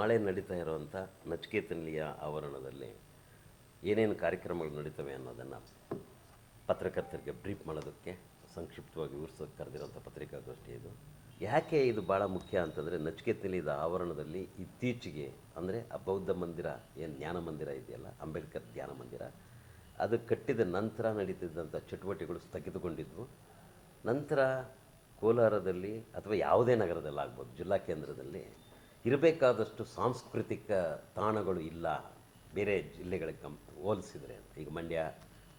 ನಾಳೆ ನಡೀತಾ ಇರುವಂಥ ನಚಿಕೇತನಲಿಯ ಆವರಣದಲ್ಲಿ ಏನೇನು ಕಾರ್ಯಕ್ರಮಗಳು ನಡೀತವೆ ಅನ್ನೋದನ್ನು ಪತ್ರಕರ್ತರಿಗೆ ಬ್ರೀಫ್ ಮಾಡೋದಕ್ಕೆ, ಸಂಕ್ಷಿಪ್ತವಾಗಿ ವಿವರಿಸೋಕೆ ಕರೆದಿರೋಂಥ ಪತ್ರಿಕಾಗೋಷ್ಠಿ ಇದು. ಯಾಕೆ ಇದು ಭಾಳ ಮುಖ್ಯ ಅಂತಂದರೆ ನಚಿಕೇತನಲಿಯದ ಆವರಣದಲ್ಲಿ ಇತ್ತೀಚೆಗೆ, ಅಂದರೆ ಆ ಬೌದ್ಧ ಮಂದಿರ, ಏನು ಜ್ಞಾನ ಮಂದಿರ ಇದೆಯಲ್ಲ, ಅಂಬೇಡ್ಕರ್ ಧ್ಯಾನ ಮಂದಿರ, ಅದು ಕಟ್ಟಿದ ನಂತರ ನಡೀತಿದ್ದಂಥ ಚಟುವಟಿಕೆಗಳು ಸ್ಥಗಿತಗೊಂಡಿದ್ವು. ನಂತರ ಕೋಲಾರದಲ್ಲಿ ಅಥವಾ ಯಾವುದೇ ನಗರದಲ್ಲಾಗ್ಬೋದು, ಜಿಲ್ಲಾ ಕೇಂದ್ರದಲ್ಲಿ ಇರಬೇಕಾದಷ್ಟು ಸಾಂಸ್ಕೃತಿಕ ತಾಣಗಳು ಇಲ್ಲ. ಬೇರೆ ಜಿಲ್ಲೆಗಳಿಗೆ ಕಂ ಹೋಲಿಸಿದರೆ ಅಂತ ಈಗ ಮಂಡ್ಯ,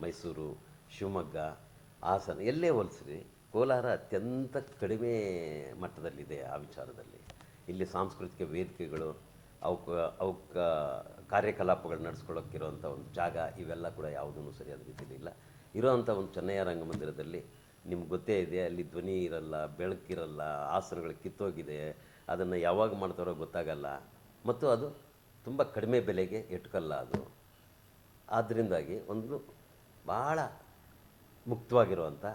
ಮೈಸೂರು, ಶಿವಮೊಗ್ಗ, ಹಾಸನ ಎಲ್ಲೇ ಹೋಲಿಸಿರಿ ಕೋಲಾರ ಅತ್ಯಂತ ಕಡಿಮೆ ಮಟ್ಟದಲ್ಲಿದೆ ಆ ವಿಚಾರದಲ್ಲಿ. ಇಲ್ಲಿ ಸಾಂಸ್ಕೃತಿಕ ವೇದಿಕೆಗಳು ಅವಕ್ಕೆ ಅವಕ್ಕ ಕಾರ್ಯಕಲಾಪಗಳು ನಡೆಸ್ಕೊಳ್ಳೋಕ್ಕಿರೋಂಥ ಒಂದು ಜಾಗ ಇವೆಲ್ಲ ಕೂಡ ಯಾವುದೂ ಸರಿಯಾದ ರೀತಿಯಲ್ಲಿ ಇಲ್ಲ. ಇರೋವಂಥ ಒಂದು ಚೆನ್ನಯ್ಯ ರಂಗಮಂದಿರದಲ್ಲಿ ನಿಮ್ಗೆ ಗೊತ್ತೇ ಇದೆ, ಅಲ್ಲಿ ಧ್ವನಿ ಇರಲ್ಲ, ಬೆಳಕಿರಲ್ಲ, ಆಸನಗಳು ಕಿತ್ತೋಗಿದೆ, ಅದನ್ನು ಯಾವಾಗ ಮಾಡ್ತಾರೋ ಗೊತ್ತಾಗಲ್ಲ. ಮತ್ತು ಅದು ತುಂಬ ಕಡಿಮೆ ಬೆಲೆಗೆ ಎಟ್ಕಲ್ಲ ಅದು. ಆದ್ದರಿಂದಾಗಿ ಒಂದು ಭಾಳ ಮುಕ್ತವಾಗಿರುವಂಥ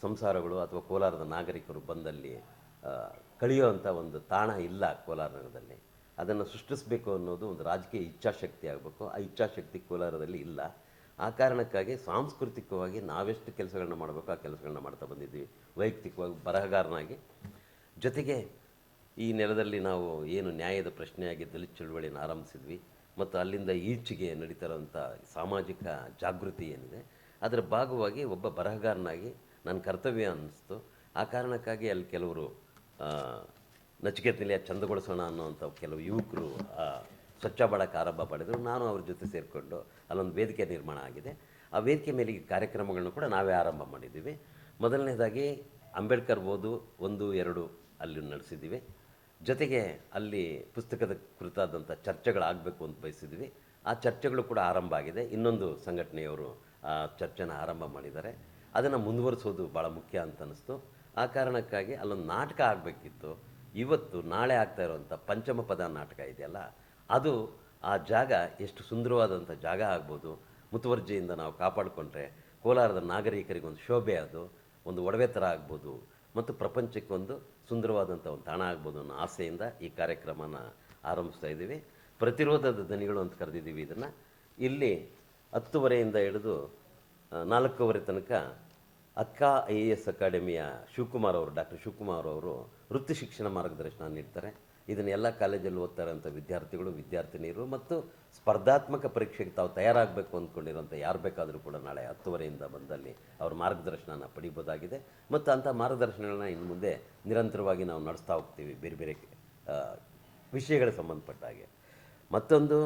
ಸಂಸಾರಗಳು ಅಥವಾ ಕೋಲಾರದ ನಾಗರಿಕರು ಬಂದಲ್ಲಿ ಕಳೆಯುವಂಥ ಒಂದು ತಾಣ ಇಲ್ಲ ಕೋಲಾರ ನಗರದಲ್ಲಿ. ಅದನ್ನು ಸೃಷ್ಟಿಸಬೇಕು ಅನ್ನೋದು ಒಂದು ರಾಜಕೀಯ ಇಚ್ಛಾಶಕ್ತಿ ಆಗಬೇಕು. ಆ ಇಚ್ಛಾಶಕ್ತಿ ಕೋಲಾರದಲ್ಲಿ ಇಲ್ಲ. ಆ ಕಾರಣಕ್ಕಾಗಿ ಸಾಂಸ್ಕೃತಿಕವಾಗಿ ನಾವೆಷ್ಟು ಕೆಲಸಗಳನ್ನ ಮಾಡಬೇಕು ಆ ಕೆಲಸಗಳನ್ನ ಮಾಡ್ತಾ ಬಂದಿದ್ದೀವಿ. ವೈಯಕ್ತಿಕವಾಗಿ ಬರಹಗಾರನಾಗಿ. ಜೊತೆಗೆ ಈ ನೆಲದಲ್ಲಿ ನಾವು ಏನು ನ್ಯಾಯದ ಪ್ರಶ್ನೆಯಾಗಿ ದಲಿತ ಚಳುವಳಿಯನ್ನು ಆರಂಭಿಸಿದ್ವಿ ಮತ್ತು ಅಲ್ಲಿಂದ ಈಚೆಗೆ ನಡೀತಾ ಇರೋಂಥ ಸಾಮಾಜಿಕ ಜಾಗೃತಿ ಏನಿದೆ ಅದರ ಭಾಗವಾಗಿ ಒಬ್ಬ ಬರಹಗಾರನಾಗಿ ನನ್ನ ಕರ್ತವ್ಯ ಅನ್ನಿಸ್ತು. ಆ ಕಾರಣಕ್ಕಾಗಿ ಅಲ್ಲಿ ಕೆಲವರು ಆ, ನಚಿಕೇತನಿಲಿಯ ಚಂದಗೊಳಿಸೋಣ ಅನ್ನೋವಂಥ ಕೆಲವು ಯುವಕರು ಸ್ವಚ್ಛ ಬಾಳಕ್ಕೆ ಆರಂಭ ಮಾಡಿದರು. ನಾನು ಅವ್ರ ಜೊತೆ ಸೇರಿಕೊಂಡು ಅಲ್ಲೊಂದು ವೇದಿಕೆ ನಿರ್ಮಾಣ ಆಗಿದೆ. ಆ ವೇದಿಕೆ ಮೇಲೆ ಈ ಕಾರ್ಯಕ್ರಮಗಳನ್ನು ಕೂಡ ನಾವೇ ಆರಂಭ ಮಾಡಿದ್ದೀವಿ. ಮೊದಲನೇದಾಗಿ ಅಂಬೇಡ್ಕರ್ ಓದು ಒಂದು, ಎರಡು ಅಲ್ಲಿ ನಡೆಸಿದ್ದೀವಿ. ಜೊತೆಗೆ ಅಲ್ಲಿ ಪುಸ್ತಕದ ಕುರಿತಾದಂಥ ಚರ್ಚೆಗಳಾಗಬೇಕು ಅಂತ ಬಯಸಿದ್ವಿ ಆ ಚರ್ಚೆಗಳು ಕೂಡ ಆರಂಭ ಆಗಿದೆ. ಇನ್ನೊಂದು ಸಂಘಟನೆಯವರು ಆ ಚರ್ಚೆನ ಆರಂಭ ಮಾಡಿದ್ದಾರೆ. ಅದನ್ನು ಮುಂದುವರಿಸೋದು ಭಾಳ ಮುಖ್ಯ ಅಂತ ಅನ್ನಿಸ್ತು. ಆ ಕಾರಣಕ್ಕಾಗಿ ಅಲ್ಲೊಂದು ನಾಟಕ ಆಗಬೇಕಿತ್ತು. ಇವತ್ತು ನಾಳೆ ಆಗ್ತಾ ಇರುವಂಥ ಪಂಚಮ ಪದ ನಾಟಕ ಇದೆಯಲ್ಲ ಅದು ಆ ಜಾಗ ಎಷ್ಟು ಸುಂದರವಾದಂಥ ಜಾಗ ಆಗ್ಬೋದು. ಮುತುವರ್ಜಿಯಿಂದ ನಾವು ಕಾಪಾಡಿಕೊಂಡ್ರೆ ಕೋಲಾರದ ನಾಗರಿಕರಿಗೆ ಒಂದು ಶೋಭೆ ಅದು, ಒಂದು ಒಡವೆ ಥರ ಆಗ್ಬೋದು. ಮತ್ತು ಪ್ರಪಂಚಕ್ಕೊಂದು ಸುಂದರವಾದಂಥ ಒಂದು ತಾಣ ಆಗ್ಬೋದು ಅನ್ನೋ ಆಸೆಯಿಂದ ಈ ಕಾರ್ಯಕ್ರಮನ ಆರಂಭಿಸ್ತಾ ಇದ್ದೀವಿ. ಪ್ರತಿರೋಧದ ದನಿಗಳು ಅಂತ ಕರೆದಿದ್ದೀವಿ ಇದನ್ನು. ಇಲ್ಲಿ ಹತ್ತುವರೆಯಿಂದ ಹಿಡಿದು ನಾಲ್ಕೂವರೆ ತನಕ ಅಕ್ಕ ಐ ಎ ಎಸ್ ಅಕಾಡೆಮಿಯ ಶಿವಕುಮಾರ್ ಅವರು, ಡಾಕ್ಟರ್ ಶಿವಕುಮಾರ್ ಅವರು ವೃತ್ತಿ ಶಿಕ್ಷಣ ಮಾರ್ಗದರ್ಶನ ನೀಡ್ತಾರೆ. ಇದನ್ನು ಎಲ್ಲ ಕಾಲೇಜಲ್ಲಿ ಓದ್ತಾರಂಥ ವಿದ್ಯಾರ್ಥಿಗಳು, ವಿದ್ಯಾರ್ಥಿನಿಯರು ಮತ್ತು ಸ್ಪರ್ಧಾತ್ಮಕ ಪರೀಕ್ಷೆಗೆ ತಾವು ತಯಾರಾಗಬೇಕು ಅಂದ್ಕೊಂಡಿರೋಂಥ ಯಾರು ಬೇಕಾದರೂ ಕೂಡ ನಾಳೆ ಹತ್ತುವರೆಯಿಂದ ಬಂದಲ್ಲಿ ಅವ್ರ ಮಾರ್ಗದರ್ಶನನ ಪಡಿಬೋದಾಗಿದೆ. ಮತ್ತು ಅಂಥ ಮಾರ್ಗದರ್ಶನಗಳನ್ನ ಇನ್ನು ಮುಂದೆ ನಿರಂತರವಾಗಿ ನಾವು ನಡೆಸ್ತಾ ಹೋಗ್ತೀವಿ ಬೇರೆ ಬೇರೆ ವಿಷಯಗಳ ಸಂಬಂಧಪಟ್ಟ ಹಾಗೆ. ಮತ್ತೊಂದು,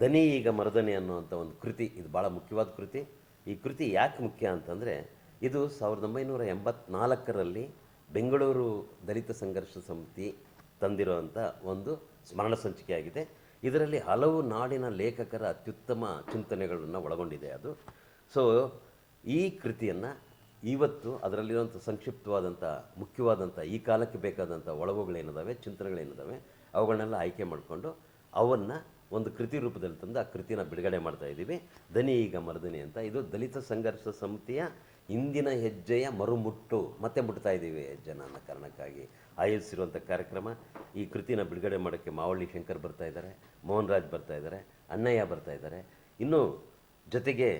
ದನಿ ಈಗ ಮರದನಿ ಅನ್ನುವಂಥ ಒಂದು ಕೃತಿ, ಇದು ಭಾಳ ಮುಖ್ಯವಾದ ಕೃತಿ. ಈ ಕೃತಿ ಯಾಕೆ ಮುಖ್ಯ ಅಂತಂದರೆ ಇದು ಸಾವಿರದ ಒಂಬೈನೂರ ಎಂಬತ್ನಾಲ್ಕರಲ್ಲಿ ಬೆಂಗಳೂರು ದಲಿತ ಸಂಘರ್ಷ ಸಮಿತಿ ತಂದಿರುವಂಥ ಒಂದು ಸ್ಮರಣ ಸಂಚಿಕೆಯಾಗಿದೆ ಇದರಲ್ಲಿ ಹಲವು ನಾಡಿನ ಲೇಖಕರ ಅತ್ಯುತ್ತಮ ಚಿಂತನೆಗಳನ್ನು ಒಳಗೊಂಡಿದೆ ಅದು. ಸೊ ಈ ಕೃತಿಯನ್ನು ಇವತ್ತು ಅದರಲ್ಲಿರುವಂಥ ಸಂಕ್ಷಿಪ್ತವಾದಂಥ ಮುಖ್ಯವಾದಂಥ ಈ ಕಾಲಕ್ಕೆ ಬೇಕಾದಂಥ ಒಳಗುಗಳೇನಿದ್ದಾವೆ ಚಿಂತನೆಗಳೇನಿದ್ದಾವೆ ಅವುಗಳನ್ನೆಲ್ಲ ಆಯ್ಕೆ ಮಾಡಿಕೊಂಡು ಅವನ್ನು ಒಂದು ಕೃತಿ ರೂಪದಲ್ಲಿ ತಂದು ಆ ಕೃತಿನ ಬಿಡುಗಡೆ ಮಾಡ್ತಾ ಇದ್ದೀವಿ. ದನಿ ಈಗ ಮರದನಿ ಅಂತ. ಇದು ದಲಿತ ಸಂಘರ್ಷ ಸಮಿತಿಯ ಇಂದಿನ ಹೆಜ್ಜೆಯ ಮರುಮುಟ್ಟು. ಮತ್ತೆ ಮುಟ್ತಾ ಇದ್ದೀವಿ ಹೆಜ್ಜೆನ ಅನ್ನೋ ಕಾರಣಕ್ಕಾಗಿ. ಆಯೋಜಿಸಿರುವಂಥ ಕಾರ್ಯಕ್ರಮ. ಈ ಕೃತಿನ ಬಿಡುಗಡೆ ಮಾಡೋಕ್ಕೆ ಮಾವಳ್ಳಿ ಶಂಕರ್ ಬರ್ತಾ ಇದ್ದಾರೆ ಮೋಹನ್ ರಾಜ್ ಬರ್ತಾ ಇದ್ದಾರೆ ಅನ್ನಯ್ಯ ಬರ್ತಾ ಇದ್ದಾರೆ. ಇನ್ನು ಜೊತೆಗೆ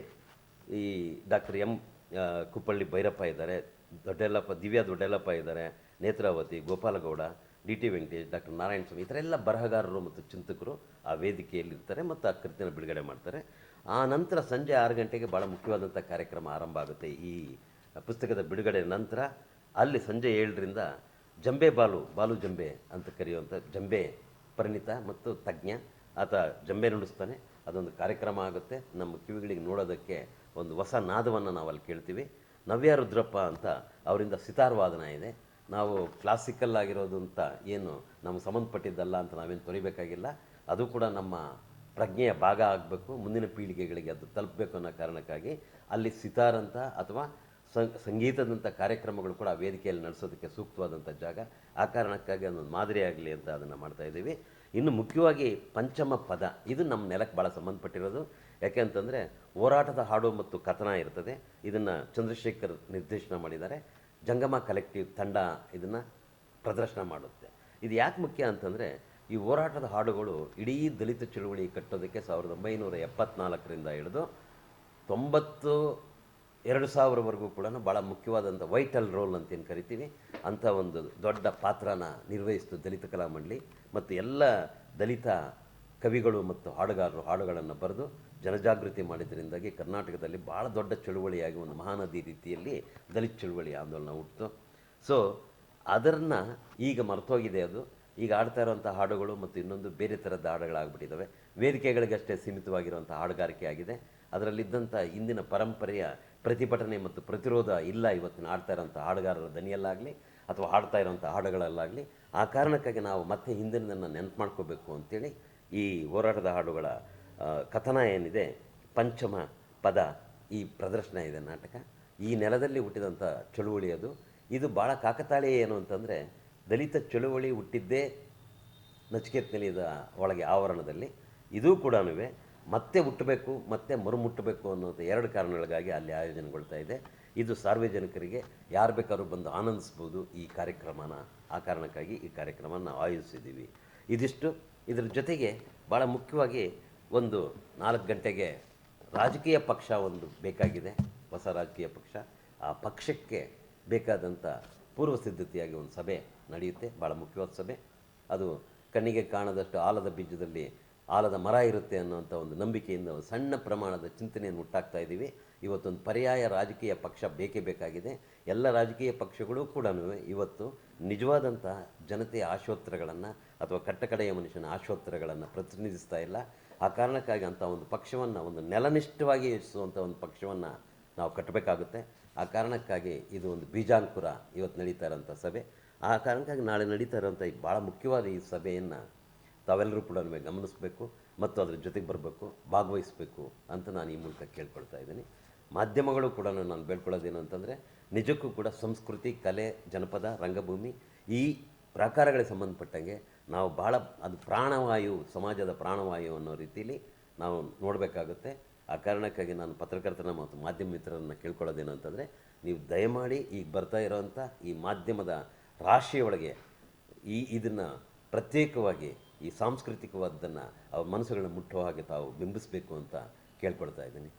ಈ ಡಾಕ್ಟರ್ ಎಂ ಕುಪ್ಪಳ್ಳಿ ಭೈರಪ್ಪ ಇದ್ದಾರೆ. ದೊಡ್ಡಲ್ಲಪ್ಪ ದಿವ್ಯಾ ದೊಡ್ಡಲ್ಲಪ್ಪ ಇದ್ದಾರೆ. Netravathi, Gopalagowda D T Venkatesh, doctor Narayana Swamy, ಈ ಥರ ಎಲ್ಲ ಬರಹಗಾರರು ಮತ್ತು ಚಿಂತಕರು ಆ ವೇದಿಕೆಯಲ್ಲಿರ್ತಾರೆ ಮತ್ತು ಆ ಕೃತಿಯನ್ನು ಬಿಡುಗಡೆ ಮಾಡ್ತಾರೆ. ಆ ನಂತರ ಸಂಜೆ ಆರು ಗಂಟೆಗೆ ಭಾಳ ಮುಖ್ಯವಾದಂಥ ಕಾರ್ಯಕ್ರಮ ಆರಂಭ ಆಗುತ್ತೆ. ಈ ಪುಸ್ತಕದ ಬಿಡುಗಡೆ ನಂತರ ಅಲ್ಲಿ ಸಂಜೆ ಏಳರಿಂದ ಜಂಬೆ ಬಾಲು ಬಾಲು ಜಂಬೆ ಅಂತ ಕರೆಯುವಂಥ ಜಂಬೆ ಪರಿಣಿತ ಮತ್ತು ತಜ್ಞ, ಆತ ಜಂಬೆ ನುಡಿಸ್ತಾನೆ. ಅದೊಂದು ಕಾರ್ಯಕ್ರಮ ಆಗುತ್ತೆ. ನಮ್ಮ ಕಿವಿಗಳಿಗೆ ನೋಡೋದಕ್ಕೆ ಒಂದು ಹೊಸ ನಾದವನ್ನು ನಾವು ಅಲ್ಲಿ ಕೇಳ್ತೀವಿ. ನವ್ಯ ರುದ್ರಪ್ಪ ಅಂತ ಅವರಿಂದ ಸಿತಾರ್ ವಾದನ ಇದೆ. ನಾವು ಕ್ಲಾಸಿಕಲ್ ಆಗಿರೋದು ಅಂತ ಏನು ನಮಗೆ ಸಂಬಂಧಪಟ್ಟಿದ್ದಲ್ಲ ಅಂತ ನಾವೇನು ತೊರಿಬೇಕಾಗಿಲ್ಲ. ಅದು ಕೂಡ ನಮ್ಮ ಪ್ರಜ್ಞೆಯ ಭಾಗ ಆಗಬೇಕು, ಮುಂದಿನ ಪೀಳಿಗೆಗಳಿಗೆ ಅದು ತಲುಪಬೇಕು ಅನ್ನೋ ಕಾರಣಕ್ಕಾಗಿ ಅಲ್ಲಿ ಸಿತಾರ್ ಅಂತ ಅಥವಾ ಸಂಗೀತದಂಥ ಕಾರ್ಯಕ್ರಮಗಳು ಕೂಡ ಆ ವೇದಿಕೆಯಲ್ಲಿ ನಡೆಸೋದಕ್ಕೆ ಸೂಕ್ತವಾದಂಥ ಜಾಗ. ಆ ಕಾರಣಕ್ಕಾಗಿ ಅದೊಂದು ಮಾದರಿ ಆಗಲಿ ಅಂತ ಅದನ್ನು ಮಾಡ್ತಾ ಇದ್ದೀವಿ. ಇನ್ನು ಮುಖ್ಯವಾಗಿ ಪಂಚಮ ಪದ, ಇದು ನಮ್ಮ ನೆಲಕ್ಕೆ ಭಾಳ ಸಂಬಂಧಪಟ್ಟಿರೋದು. ಯಾಕೆ ಅಂತಂದರೆ ಹೋರಾಟದ ಹಾಡು ಮತ್ತು ಕಥನ ಇರ್ತದೆ. ಇದನ್ನು ಚಂದ್ರಶೇಖರ್ ನಿರ್ದೇಶನ ಮಾಡಿದ್ದಾರೆ. ಜಂಗಮ ಕಲೆಕ್ಟಿವ್ ತಂಡ ಇದನ್ನು ಪ್ರದರ್ಶನ ಮಾಡುತ್ತೆ. ಇದು ಯಾಕೆ ಮುಖ್ಯ ಅಂತಂದರೆ, ಈ ಹೋರಾಟದ ಹಾಡುಗಳು ಇಡೀ ದಲಿತ ಚಳುವಳಿ ಕಟ್ಟೋದಕ್ಕೆ ಸಾವಿರದ ಒಂಬೈನೂರ ಎಪ್ಪತ್ನಾಲ್ಕರಿಂದ ಹಿಡಿದು ತೊಂಬತ್ತು, ಎರಡು ಸಾವಿರವರೆಗೂ ಕೂಡ ಭಾಳ ಮುಖ್ಯವಾದಂಥ ವೈಟಲ್ ರೋಲ್ ಅಂತ ಏನು ಕರಿತೀವಿ, ಅಂಥ ಒಂದು ದೊಡ್ಡ ಪಾತ್ರನ ನಿರ್ವಹಿಸ್ತು ದಲಿತ ಕಲಾ ಮಂಡಳಿ. ಮತ್ತು ಎಲ್ಲ ದಲಿತ ಕವಿಗಳು ಮತ್ತು ಹಾಡುಗಾರರು ಹಾಡುಗಳನ್ನು ಬರೆದು ಜನಜಾಗೃತಿ ಮಾಡಿದ್ದರಿಂದಾಗಿ ಕರ್ನಾಟಕದಲ್ಲಿ ಭಾಳ ದೊಡ್ಡ ಚಳುವಳಿಯಾಗಿ ಒಂದು ಮಹಾನದಿ ರೀತಿಯಲ್ಲಿ ದಲಿತ ಚಳುವಳಿ ಆಂದೋಲನ ಹುಟ್ಟಿತು. ಸೊ ಅದನ್ನು ಈಗ ಮರ್ತೋಗಿದೆ ಅದು. ಈಗ ಆಡ್ತಾ ಇರೋಂಥ ಹಾಡುಗಳು ಮತ್ತು ಇನ್ನೊಂದು ಬೇರೆ ಥರದ ಹಾಡುಗಳಾಗ್ಬಿಟ್ಟಿದ್ದಾವೆ. ವೇದಿಕೆಗಳಿಗಷ್ಟೇ ಸೀಮಿತವಾಗಿರುವಂಥ ಹಾಡುಗಾರಿಕೆ ಆಗಿದೆ. ಅದರಲ್ಲಿದ್ದಂಥ ಇಂದಿನ ಪರಂಪರೆಯ ಪ್ರತಿಭಟನೆ ಮತ್ತು ಪ್ರತಿರೋಧ ಇಲ್ಲ ಇವತ್ತಿನ ಆಡ್ತಾ ಇರೋಂಥ ಹಾಡುಗಾರರ ದನಿಯಲ್ಲಾಗಲಿ ಅಥವಾ ಹಾಡ್ತಾ ಇರೋಂಥ ಹಾಡುಗಳಲ್ಲಾಗಲಿ. ಆ ಕಾರಣಕ್ಕಾಗಿ ನಾವು ಮತ್ತೆ ಹಿಂದಿನದನ್ನು ನೆನಪು ಮಾಡ್ಕೋಬೇಕು ಅಂತೇಳಿ ಈ ಹೋರಾಟದ ಹಾಡುಗಳ ಕಥನ ಏನಿದೆ, ಪಂಚಮ ಪದ ಈ ಪ್ರದರ್ಶನ ಇದೆ ನಾಟಕ. ಈ ನೆಲದಲ್ಲಿ ಹುಟ್ಟಿದಂಥ ಚಳುವಳಿ ಅದು. ಇದು ಭಾಳ ಕಾಕತಾಳೀಯ ಏನು ಅಂತಂದರೆ, ದಲಿತ ಚಳುವಳಿ ಹುಟ್ಟಿದ್ದೇ ನಚಿಕೇತ್ ಒಳಗೆ ಆವರಣದಲ್ಲಿ. ಇದೂ ಕೂಡ ಮತ್ತೆ ಹುಟ್ಟಬೇಕು, ಮತ್ತೆ ಮರುಮುಟ್ಟಬೇಕು ಅನ್ನೋದು ಎರಡು ಕಾರಣಗಳಿಗಾಗಿ ಅಲ್ಲಿ ಆಯೋಜನೆಗೊಳ್ತಾ ಇದೆ. ಇದು ಸಾರ್ವಜನಿಕರಿಗೆ ಯಾರು ಬೇಕಾದ್ರೂ ಬಂದು ಆನಂದಿಸ್ಬೋದು ಈ ಕಾರ್ಯಕ್ರಮನ, ಆ ಕಾರಣಕ್ಕಾಗಿ ಈ ಕಾರ್ಯಕ್ರಮನ ಆಯೋಜಿಸಿದ್ದೀವಿ. ಇದಿಷ್ಟು. ಇದ್ರ ಜೊತೆಗೆ ಭಾಳ ಮುಖ್ಯವಾಗಿ ಒಂದು ನಾಲ್ಕು ಗಂಟೆಗೆ ರಾಜಕೀಯ ಪಕ್ಷ ಒಂದು ಬೇಕಾಗಿದೆ, ಹೊಸ ರಾಜಕೀಯ ಪಕ್ಷ. ಆ ಪಕ್ಷಕ್ಕೆ ಬೇಕಾದಂಥ ಪೂರ್ವ ಸಿದ್ಧತೆಯಾಗಿ ಒಂದು ಸಭೆ ನಡೆಯುತ್ತೆ ಭಾಳ ಮುಖ್ಯವಾದ ಸಭೆ. ಅದು ಕಣ್ಣಿಗೆ ಕಾಣದಷ್ಟು ಆಲದ ಬೀಜದಲ್ಲಿ ಆಲದ ಮರ ಇರುತ್ತೆ ಅನ್ನೋಂಥ ಒಂದು ನಂಬಿಕೆಯಿಂದ ಸಣ್ಣ ಪ್ರಮಾಣದ ಚಿಂತನೆಯನ್ನು ಹುಟ್ಟಾಕ್ತಾ ಇದ್ದೀವಿ. ಇವತ್ತೊಂದು ಪರ್ಯಾಯ ರಾಜಕೀಯ ಪಕ್ಷ ಬೇಕೇ ಬೇಕಾಗಿದೆ. ಎಲ್ಲ ರಾಜಕೀಯ ಪಕ್ಷಗಳು ಕೂಡ ಇವತ್ತು ನಿಜವಾದಂಥ ಜನತೆಯ ಆಶೋತ್ತರಗಳನ್ನು ಅಥವಾ ಕಟ್ಟಕಡೆಯ ಮನುಷ್ಯನ ಆಶೋತ್ತರಗಳನ್ನು ಪ್ರತಿನಿಧಿಸ್ತಾ ಇಲ್ಲ. ಆ ಕಾರಣಕ್ಕಾಗಿ ಅಂಥ ಒಂದು ಪಕ್ಷವನ್ನು, ಒಂದು ನೆಲನಿಷ್ಠವಾಗಿ ಯೋಚಿಸುವಂಥ ಒಂದು ಪಕ್ಷವನ್ನು ನಾವು ಕಟ್ಟಬೇಕಾಗುತ್ತೆ. ಆ ಕಾರಣಕ್ಕಾಗಿ ಇದು ಒಂದು ಬೀಜಾಂಕುರ ಇವತ್ತು ನಡೀತಾ ಇರೋಂಥ ಸಭೆ. ಆ ಕಾರಣಕ್ಕಾಗಿ ನಾಳೆ ನಡೀತಾ ಇರೋಂಥ ಈ ಭಾಳ ಮುಖ್ಯವಾದ ಈ ಸಭೆಯನ್ನು ತಾವೆಲ್ಲರೂ ಕೂಡ ಗಮನಿಸಬೇಕು ಮತ್ತು ಅದರ ಜೊತೆಗೆ ಬರಬೇಕು, ಭಾಗವಹಿಸಬೇಕು ಅಂತ ನಾನು ಈ ಮೂಲಕ ಕೇಳ್ಕೊಳ್ತಾ ಇದ್ದೀನಿ. ಮಾಧ್ಯಮಗಳು ಕೂಡ ನಾನು ಬೇಡ್ಕೊಳ್ಳೋದೇನು ಅಂತಂದರೆ, ನಿಜಕ್ಕೂ ಕೂಡ ಸಂಸ್ಕೃತಿ, ಕಲೆ, ಜನಪದ, ರಂಗಭೂಮಿ ಈ ಪ್ರಕಾರಗಳಿಗೆ ಸಂಬಂಧಪಟ್ಟಂಗೆ ನಾವು ಭಾಳ ಅದು ಪ್ರಾಣವಾಯು, ಸಮಾಜದ ಪ್ರಾಣವಾಯು ಅನ್ನೋ ರೀತಿಯಲ್ಲಿ ನಾವು ನೋಡಬೇಕಾಗುತ್ತೆ. ಆ ಕಾರಣಕ್ಕಾಗಿ ನಾನು ಪತ್ರಕರ್ತನ ಮತ್ತು ಮಾಧ್ಯಮ ಮಿತ್ರರನ್ನು ಕೇಳ್ಕೊಳ್ಳೋದೇನು ಅಂತಂದರೆ, ನೀವು ದಯಮಾಡಿ ಈಗ ಬರ್ತಾ ಇರೋವಂಥ ಈ ಮಾಧ್ಯಮದ ರಾಶಿಯೊಳಗೆ ಈ ಇದನ್ನು ಪ್ರತ್ಯೇಕವಾಗಿ, ಈ ಸಾಂಸ್ಕೃತಿಕವಾದ್ದನ್ನು ಅವ್ರ ಮನಸ್ಸುಗಳನ್ನ ಮುಟ್ಟುವ ಹಾಗೆ ತಾವು ಬಿಂಬಿಸಬೇಕು ಅಂತ ಕೇಳ್ಕೊಳ್ತಾ ಇದ್ದೀನಿ.